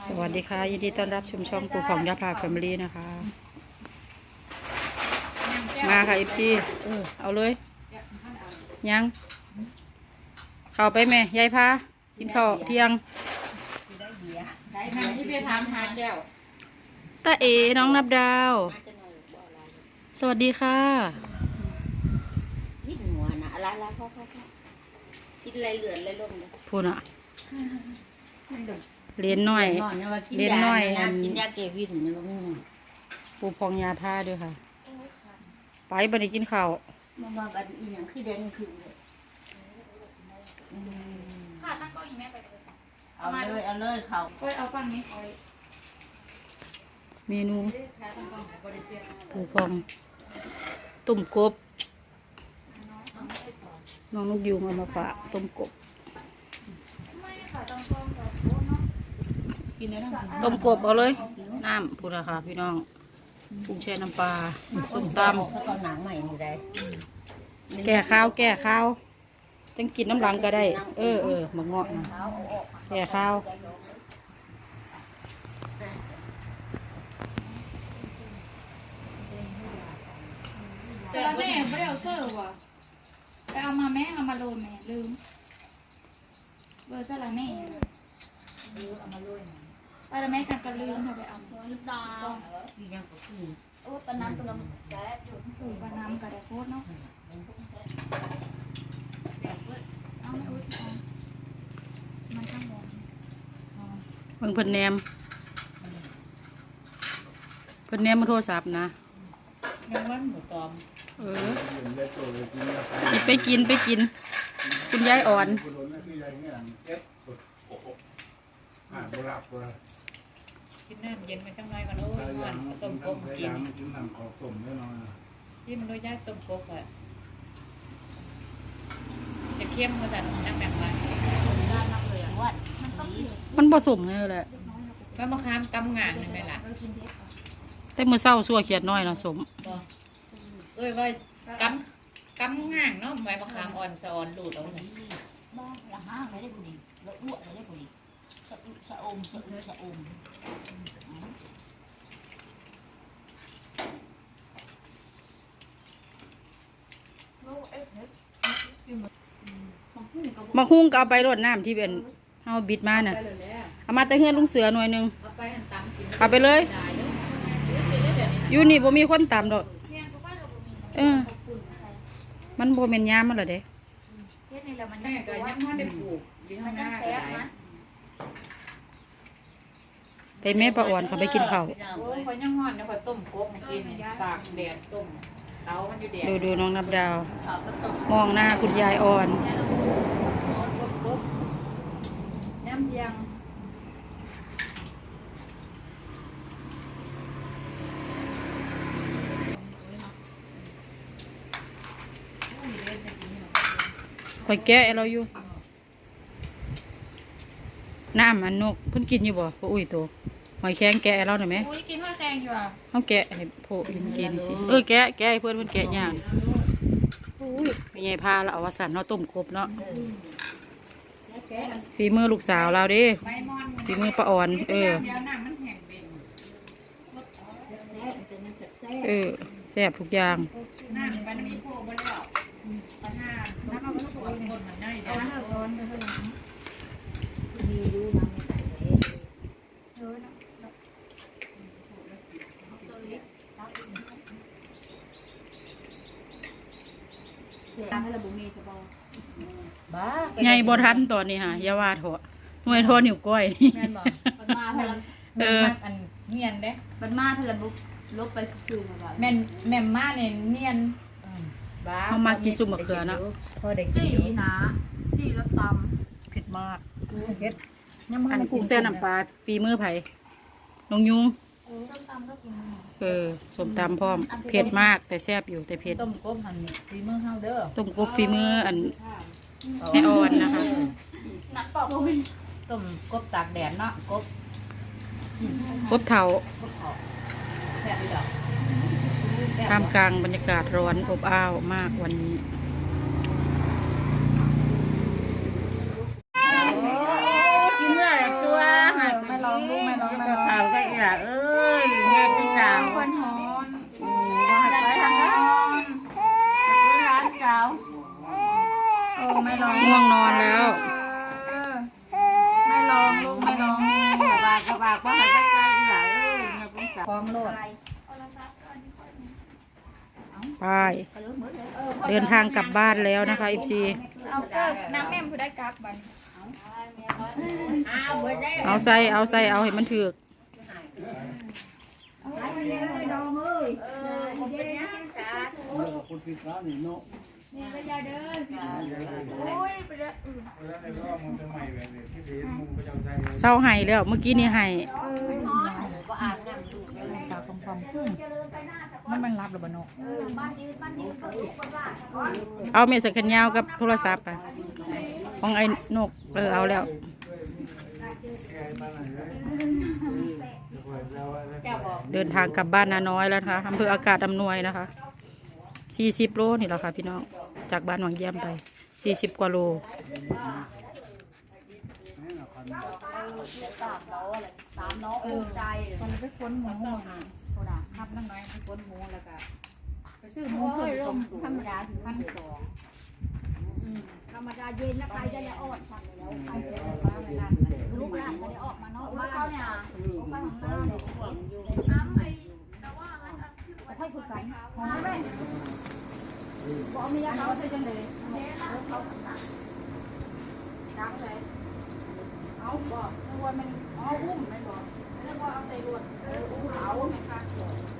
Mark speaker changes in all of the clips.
Speaker 1: สวัสดีค่ะ ยินดีต้อนรับชมช่องปู่ของยาพาแฟมิลี่นะคะ มาค่ะอีพีเออเอาเลย ยัง เข้าไปแม่ยายพากินข้าวเที่ยง
Speaker 2: ได้มาที่ไปถามหาแก้ว
Speaker 1: ตาเอ๋น้องนับดาว
Speaker 2: มาจะหน่อยบ่อะไร
Speaker 1: สวัสดีค่ะ
Speaker 2: ยิดหัวนะอะไรอะไรพ่อพ่อพ่อกินอะไรเหลือนอะไรลงเลย
Speaker 1: พูดอะ เรียนน้อยเล่นน้อย
Speaker 2: นะกินยาเกวินเนี่ยมัน
Speaker 1: ปู่พองยาพาด้วยค่ะ ไปบันนี้กินข้าว
Speaker 2: มันมากันอีหยังคือแดงคือเลย
Speaker 3: ค่ะตั้งเก้าอี้แม่ไปเลย
Speaker 2: เอาเลยเอาเลยเขา
Speaker 3: ก้อยเอาฝั่งนี้ก้อย
Speaker 1: เมนู
Speaker 3: ค่ะตั้งกล้องบริเซียน
Speaker 1: ปู่พองต้มกบน้องนกยูงเอามาฝากต้มกบ
Speaker 2: กินแล้วนะ
Speaker 1: ต้มกบเอาเลย น้ำพูดราคาพี่น้องปรุงแช่น้ำปลาส้มต
Speaker 2: เขาก็หนังใหม่อยู่ได้ำ
Speaker 1: แก่ข้าวแก่ข้าวจังกินน้ำหลังก็ได้ เออเออมะเงาะนะแก่ข้าว
Speaker 3: แต่ละแม่ไม่ได้เอาเสื้อว่ะไปเอามาแม่เอามาโรยแม่ลืมเบอร์สละแม่เอามาโรย ไปละแม่กันก็ลืมเธอไปเอาตา
Speaker 2: กินยังก็กิน
Speaker 3: โอ้ปน้ำตัวละแซ่บอยู่โอ้ปน้ำกระไดโคตรเนาะเอาไม่อุ้ยเอามันข้างบน
Speaker 1: เบิ่งเพิ่นแนมเพิ่นแนมมาโทรศัพท์นะ
Speaker 2: ยังวันหมูตอม
Speaker 1: เออไปกินไปกิน คุณยายอ่อน
Speaker 4: คุณหลนที่ยายเนี่ยเจ็บโอ้โหอ่าบุรับบุรับ
Speaker 2: กินน้ำเย็นกันจังไรกันโอ้
Speaker 4: พ
Speaker 2: ย
Speaker 4: ยายา
Speaker 2: วัน
Speaker 4: ม
Speaker 2: ต้มกบ
Speaker 4: พ
Speaker 2: กิ
Speaker 4: ยานยามกินน้ำขอต้มแน่นอน
Speaker 2: ที่มันรสยากต้มกบอะจะเข้มมาจากน้ำแบบไร
Speaker 3: ด้านนักเลยอะวัดมันต้องเผ็ด
Speaker 1: มันผสมไงแหละ
Speaker 2: ก็มะขามกำงานเห็นไหมล่ะ
Speaker 3: เรากินเผ็ดก่อน
Speaker 1: แต่มือเศร้าสัวเขียดน้อยนะสม
Speaker 2: บ่เอ้ยว่ากำกำง่างเนาะใบมะขามอ่อนสะอ่อนหลุดเอาเนี่ย
Speaker 5: บ้านละห้างไม่ได้บุรีละอ้วกไม่ได้บุรีสะอึสะอมสะอึสะอม
Speaker 3: ลูกเอ๊ะเผ็ด มันพุ่งกับ
Speaker 1: มาหุ้งก็เอาไปรดน้ำที่เป็นเฮาบิดมาน่ะ
Speaker 2: ไปเลยแล้ว
Speaker 1: เอามาแต่เฮือนลุงเสือหน่วยหนึง
Speaker 2: เอาไปหันตำกิน
Speaker 1: เอาไปเลย
Speaker 2: ได้เด้อเดี๋ยวเดี๋ยวเดี๋ยวนี้
Speaker 1: อยู่นี่บ่มีคนตามดอก
Speaker 3: เพียงก็ค่อยกับบะหมี่
Speaker 1: เออ
Speaker 3: ขอบคุณใส่
Speaker 1: มันบ่แม่นยามมันล่ะเด้
Speaker 3: เฮ็ดนี่แหละมัน
Speaker 2: แม่ก็ยังไม่ได้ปลูกอยู่
Speaker 3: มั
Speaker 2: ข้านงห
Speaker 3: ยั
Speaker 2: น้างก็
Speaker 3: แซ่บ
Speaker 2: ได้
Speaker 3: นะ
Speaker 1: ไปแม่ประอ่อนเขาไปกินข้าว
Speaker 2: โอ้ยเขายังห่อนนะเขาต้มกบมากินตากแดดต้มเตามันอยู่แดด
Speaker 1: ดูดูน้องนับดาว
Speaker 2: เขาก็ต้ม
Speaker 1: มองหน้าคุณยายอ่อน
Speaker 2: กบกบย่ำเทียง
Speaker 1: คอยแกะให้เราอยู่ น้ำอันนกเพิ่นกินอยู่บ่พ่ออุ้ยโต หอยแข็งแกะให้เราหน่อยไหม
Speaker 3: อุ้ยกินข้าวแกงอยู่อะ
Speaker 1: เฮาแกะให้พ่ออุ้ยมันกินสิเออแกะแกะให้เพิ่นเพิ่นแกะย่างอุ้ยแม่ใหญ่พาเราเอาวาสันเนาะต้มกบเนาะฝีมือลูกสาวเราเด้
Speaker 2: ใบมอน
Speaker 1: ฝีมือป้าอ่อน เออ
Speaker 2: เดี๋ยวน้ำมันแห้งเบ่ง
Speaker 1: เออแซ่บทุกอย่าง
Speaker 2: น้ำมันมีพวกบ่แล้วปัญหาน้ำมันคนคนมันได้
Speaker 3: เอา
Speaker 2: เด้อ
Speaker 3: เสื้อซ้อนไปเท่าไหร่
Speaker 5: มีรู้นะไม่ใส่เลย
Speaker 3: เออนะตามให้ระบุมีจะบอก
Speaker 2: บ้า
Speaker 1: ใหญ่บ่ทันตอนนี้ฮะอย่าว่าเถอะหน่วยโทษนิ้วก้อย
Speaker 2: แม่นบ่
Speaker 3: มันมาพลัง
Speaker 1: เออ
Speaker 2: อันเนียนเด้
Speaker 3: มันมาพลังลุกลบไปซื่อๆมาแบบ
Speaker 2: แม่นแม่นมาเนี่ยเนียนบ้า
Speaker 1: เอามากินซุปมะเขือเนอะ
Speaker 2: พอได้กิน
Speaker 3: จี้
Speaker 2: อยู่
Speaker 3: นะจี้แล้วต
Speaker 1: เผ็ดมาก
Speaker 2: เฮ็ด
Speaker 1: อันกุ้งแซ่น้ำปลาฝีมือไผน้องยุงำ
Speaker 3: เออต้มตำก็กิน
Speaker 1: เออสมตำพร้อม เผ็ดมากแต่แซ่บอยู่แต่เผ็ด
Speaker 2: ต้มกบหั่นฝีมือเฮาเด้อ
Speaker 1: ต้มกบฝีมืออัน แม่อ่อนนะคะ
Speaker 3: หนักเปล่าโมเมน
Speaker 2: ต้มกบตากแดดเนาะกบ
Speaker 1: กบเถาก
Speaker 2: บออกแซ่บอีดอกแซ่บ
Speaker 1: ท่ามกลางบรรยากาศร้อนอบอ้าวมากวันนี้
Speaker 2: กินเมื่อไหร่ตัวหัก
Speaker 3: ไม่ลองดูไหม
Speaker 5: น้องมาข่าวก็อีหล่ะเอ้ยเฮ็ดจังสาว
Speaker 3: คนหอน
Speaker 5: อืมบ่ให้ไปทางนั้นร้านสาว
Speaker 3: โอ้ไม่ลอง
Speaker 1: ง่วงนอนแล้ว
Speaker 3: เออไม่ลองลูกไม่ลอง
Speaker 5: กระบากกระบากบ่ให้ไปไกลอีหล่ะเอ้ยเฮ็ดจังสาว
Speaker 1: พร้อมโลดไป เดินทางกลับบ้านแล้วนะคะอีจี
Speaker 3: เอาเกิบน้ำแม่มผู้ได้กักบัดน
Speaker 5: อ้าวบ่ได้
Speaker 1: เอาใส่เอาใส่เอาให้มันถือก
Speaker 5: ดองเอ้ยเออบ่เป็นหยังสาธุ
Speaker 4: คนสิร้านนี่เนาะ
Speaker 3: นี่ไปยาเด้อโอ้ยไปเด้ออือ
Speaker 4: แล้วในรอบมึงจะใหม่แบบนี้ที่เห็นมึงประจำใจ
Speaker 1: เศร้าให้แล้วเมื่อกี้นี่ให้
Speaker 5: บ่อ่านน้ำลูกเลย
Speaker 1: ตาคำคำขึ้นมันมันรับหรือเปล่าเนาะเอาเมสกันยาวกับโทรศัพท์อะของไอ้นกเออเอาแล้วเดินทางกลับบ้านนาน้อยแล้วนะคะอำเภออากาศอำนวยนะคะสี่สิบโลนี่แหละค่ะพี่น้อง จากบ้านหวังเยี่ยมไปสี่สิบกว่าโล
Speaker 3: เออใจคนไปค้นหมูค่ะคนอะนับน้ำน้อยไปค้นหมูแล้วก็ไปซื้อหมูเพิ่
Speaker 5: ย
Speaker 3: ม
Speaker 5: ล
Speaker 3: ต้
Speaker 5: มธรรมดาถึงพันสองธรรมดาเย็นนะไปจะได้ออดพันแล้วไปจะได้บ้านในร้านลูกหลานจะได้ออกมานอกบ้านเขาเนี่ยออกมาข้างหน้าเลยอยู่น้ำไอ้แต่ว่ามันค่อยคุยกันของแม่ บอกมีอะไรเขาจะเลยเขาดังเลย
Speaker 3: เอาบอกนึกว่ามันเอาอุ้มไม่บอกนึกว่าเอาใส่รวดเอออุ้มเอาไหมคะ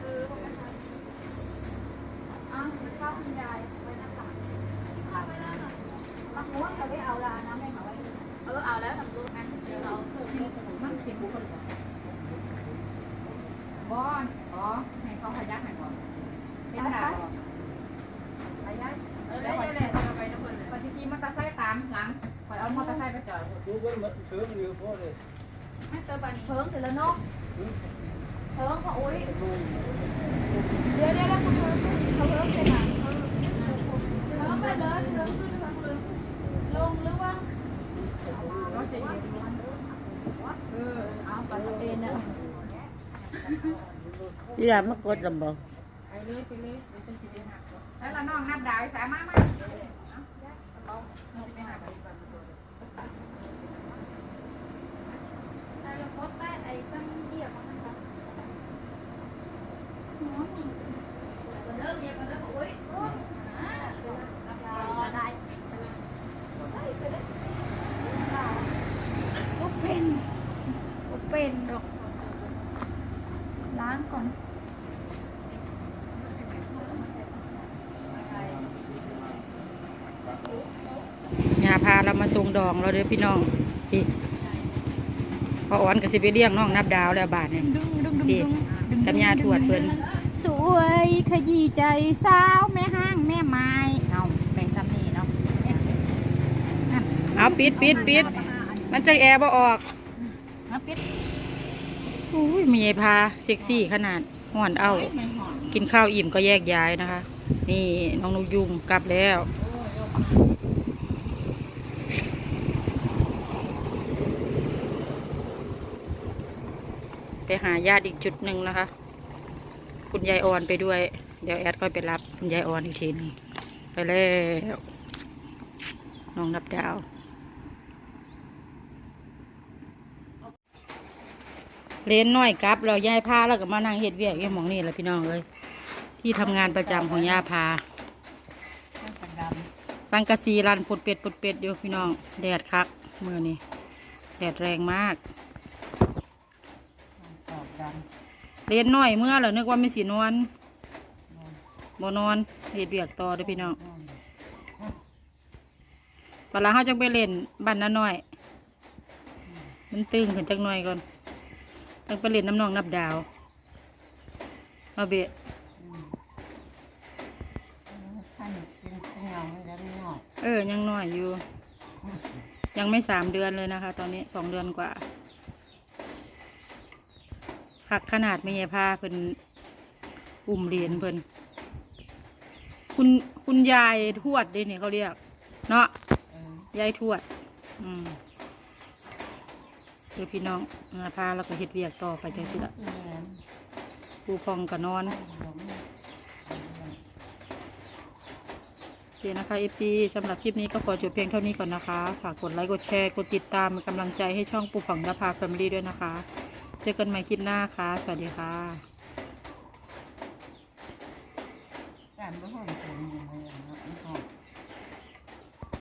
Speaker 3: เออว่ามันอะข้าวคุณยายไว้นะคะข้าวไว้แล้วค่ะ
Speaker 5: มะม่วงเขาไม่เอาละน้ำไม่เอาไว้
Speaker 3: เออเอาแล้วทำตัวงั้นเดี๋ยวเราส่งให้มันเสียบุคคลบอนอ๋อให้เขาขยักให้ก่อนเป็นหนาก่อน
Speaker 5: ไปได้
Speaker 3: แล้วคอยเอาไปทุกคนคอยชิกีมอเตอร์ไซค์ตามหลังคอย เอามอเตอร์ไซค์ไปจอด
Speaker 4: ดูเบิ้ลมันเติมเร็วพอเลย
Speaker 3: ให้เติมบันเพิ่มเสร็จแล้วเนาะเพิ่มพออุ้ยเดี๋ยวเดี๋ยวแล้วเขาเพิ่มเขาเพิ่มเสร็จแล้วเพิ่มไปเลยเพิ่มขึ้นเพิ่มลงลงหรือว่าเออเอาไปเองนะ
Speaker 5: อย่ามากดลำบาก
Speaker 3: ไปเลยไปเลยเดี๋ยวฉันจะไปหาแล้วเราน้องนับดาวสามารถมา เอานกไปหาไปก่อนใช่แล้วโพสต์ใต้ไอ้ตั้งเดียบมันนะครับเริ่มเดียบกันแล้วโอ้ยโอ้ยอ่านับดาวได้ก็เป็นก็เป็นดอกล้างก่อน
Speaker 1: ยา พาเรามาส่งดองเราเด้อพี่น้องพี่พออ่อนกับสิไปเลี้ยงน้องนับดาวแล้วบาทเนี่ยพี่กับยาถวดเพิ่น
Speaker 3: สวยขยี้ใจสาวแม่ห้างแม่ไม้เอาแบ่งซ้ำนี่เนาะ
Speaker 1: เอาปิดปิดปิดมันจังแอร์บ่ออก
Speaker 3: เอาปิด
Speaker 1: อุ้ยมีไอพาเซ็กซี่ขนาดห่อนเอา
Speaker 3: ไม่หอม
Speaker 1: กินข้าวอิ่มก็แยกย้ายนะคะ นี่น้องนกยุงกลับแล้ว หาญาติอีกจุดหนึ่งนะคะ คุณยายออนไปด้วย เดี๋ยวแอดค่อยไปรับคุณยายออนอีกทีนึงไปแล้วน้องนับดาวเลนน้อยกลับเราย้ายพาแล้วก็มานั่งเฮ็ดเวียกอยู่หมองนี่แหละพี่น้องเลยที่ทำงานประจำของย่าพาสังกะสีรันปุดเป็ดปุดเป็ดอยู่พี่น้อง แดดคักมือนี่แดดแรงมาก
Speaker 5: ตอบดัง
Speaker 1: เลนน้อยเมื่อแล้วนึกว่าไม่สีนวลบ่นอนเฮ็ดเวียกต่อเด้อพี่น้องเวลาเขาจังไปเล่นบ้านน้าน้อย มันตึงขึ้นจักหน่อยก่อนจังไปเล่นน้ำนองนับดาวเอาเบะ
Speaker 5: ท่านเป็นเงาให้แล้วหน่อย
Speaker 1: เออ ยังน้อยอยู่ ยังไม่สามเดือนเลยนะคะ ตอนนี้สองเดือนกว่า หักขนาดไม่ใช่ผ้าเพิ่นอุ่มเหรียญเพิ่นคุณคุณยายทวดเด้เนี่ยเขาเรียก เนาะ
Speaker 5: ยา
Speaker 1: ยทวด อืมเดี๋ยวพี่น้องงาพาแล้วก็เฮ็ดเวียกต่อไปจังสิละปูพองก็นอนโอเคนะคะ FC สำหรับคลิปนี้ก็ขอจบเพียงเท่านี้ก่อนนะคะ ฝากกดไลค์ กดแชร์ กดติดตามเป็นกำลังใจให้ช่องปูผ่องนภาแฟมิลี่ด้วยนะคะ เจอกันใหม่คลิปหน้าค่ะ สวัสดีค่ะ
Speaker 2: การบ่ห้อง